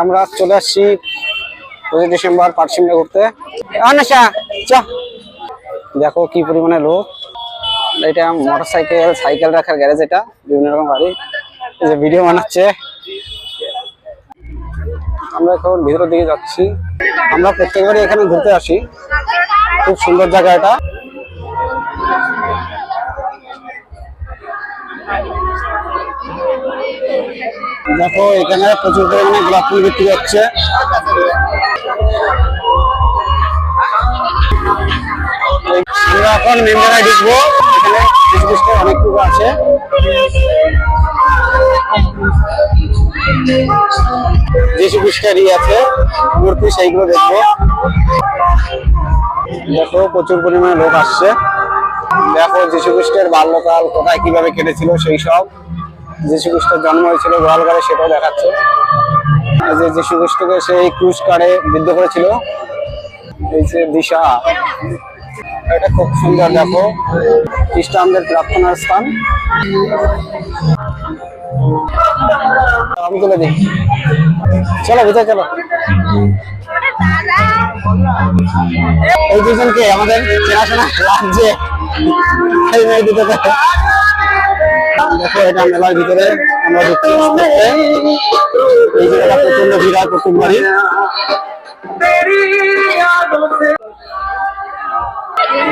আমরা চলে আসছি পঁচিশ ডিসেম্বর পাটসিমে ঘুরতে। দেখো কি পরিমাণে লোক। এটা মোটর সাইকেল সাইকেল রাখার গ্যারেজ এটা, বিভিন্ন রকম গাড়ি। যে ভিডিও বানাচ্ছে। আমরা এখন ভিতরের দিকে যাচ্ছি। আমরা প্রত্যেকবারই এখানে ঘুরতে আসি। খুব সুন্দর জায়গা এটা। দেখো, এখানে প্রচুর পরিমাণে গোলাপ ফুল বিক্রি হচ্ছে। এখন মেম্বারায় ঢুকবো। এখানে কিছু কিছু অনেক কিছু আছে। যিশু খ্রিস্টারই আছে, মূর্তি সেইগুলো দেখব। দেখো, প্রচুর পরিমাণে লোক আসছে। দেখো, যিশু খ্রিস্টের বাল্যকাল কোথায় কীভাবে কেটেছিল সেই সব। যিশু খ্রিস্টের জন্ম হয়েছিল, গোয়ালঘরে সেটাও দেখাচ্ছে। যে যীশু খ্রিস্টকে সেই ক্রুশ কারে বিদ্ধ করেছিল, এই যে দিশা, এটা খুব সুন্দর, দেখো। খ্রিস্টানদের প্রার্থনার স্থান। আমি তুলে দিই। চলো, ভিতরে চলো। এই দুজনকে আমাদের চেনাশোনা লাগছে এই মেয়ে দুটো দেখো, এটা মেলার ভিতরে আমরা আস্তে। এই জায়গাটা প্রচণ্ড ভিড় হয় প্রত্যেকবারই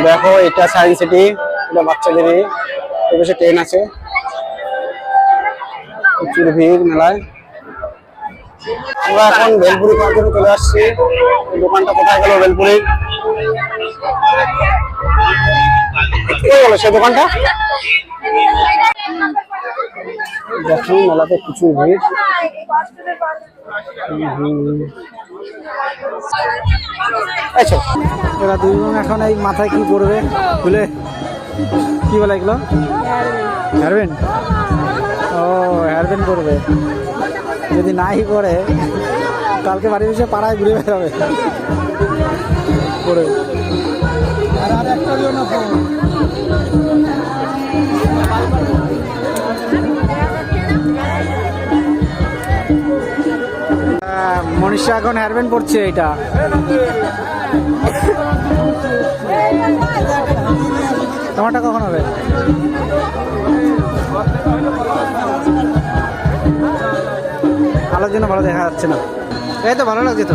দেখো, এটা সায়েন্স সিটি, এটা বাচ্চাদেরই। এপাশে ট্রেন আছে। প্রচুর ভিড় মেলায়। আমরা এখন ভেলপুরি খাওয়ার চলে আসছি। দোকানটা কোথায় গেল ভেলপুরি কে বলো সে দোকানটা? দেখুন মেলাতে প্রচুর ভিড়। আচ্ছা এরা দুজন এখন এই মাথায় কি করবে? খুলে। কি বলে এগুলো? হেয়ারবেন ও হেয়ারবেন করবে। যদি নাই করে, কালকে বাড়ি বসে পাড়ায় ঘুরে বেড়াবে। করে। আর একটা দিও মনীষা এখন হেয়ারবেন করছে এটা। তোমারটা কখন হবে? আলোর জন্য ভালো দেখা যাচ্ছে না। এই তো ভালো লাগছে তো।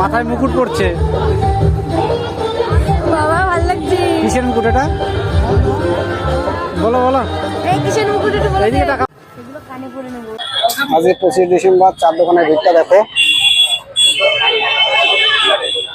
মাথায় মুকুট পড়ছে বাবা ভালো লাগছে। কিসের মুকুট এটা? বলো বলো। এই কিসের মুকুট বলে আজকে পঁচিশ ডিসেম্বর চার দোকানের ভিড়টা দেখো।